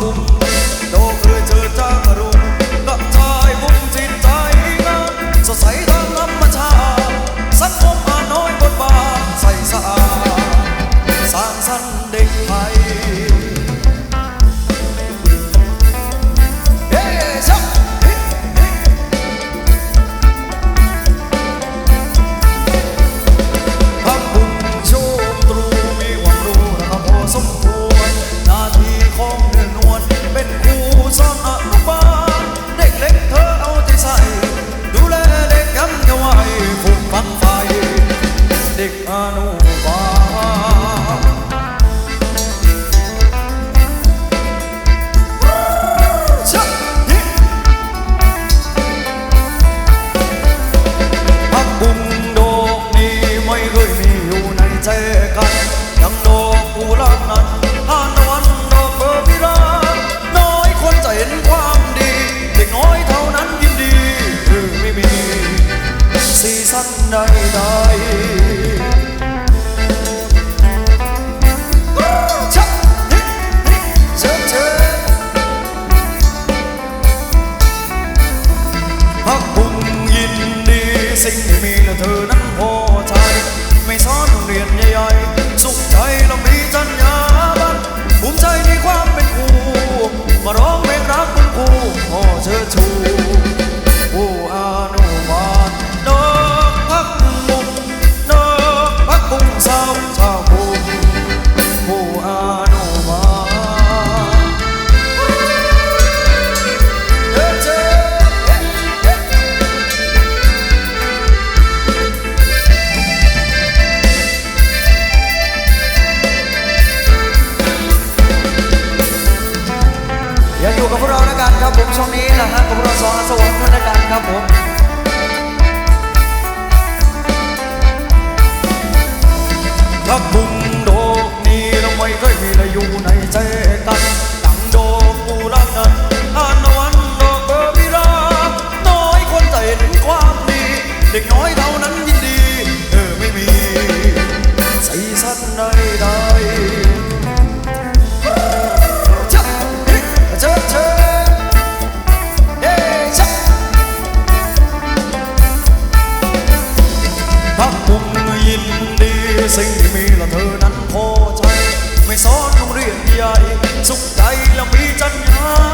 มุโลเรืเจอจ้ากรุงนับทายบุญจิตใจงาสดใสทางธรรมชาสังคมอาน้อยบทบาทใสสะอาดสร้างสรรค์เด็กไทยเฮ้ชักสม สีสัน ผมช่นี้นะฮะผมรอสองสวรรค์ด้วยกันครับผมพักบุงโดกนี้เราไม่เคยมีเลยอยู่ในใจกันตั้งโดกปูรักนั้นอานวันโดกเบอร์บิราน้อยคนใจะเห็นความดี เด็กน้อยเท่านั้นยินดี เออไม่มี ใส่สั้นเลย ยินดีสิ่งที่มีและเธอนั้นพอใจ ไม่ซ้อนโองเรียนใหญ่สุขใจและมีจัญญา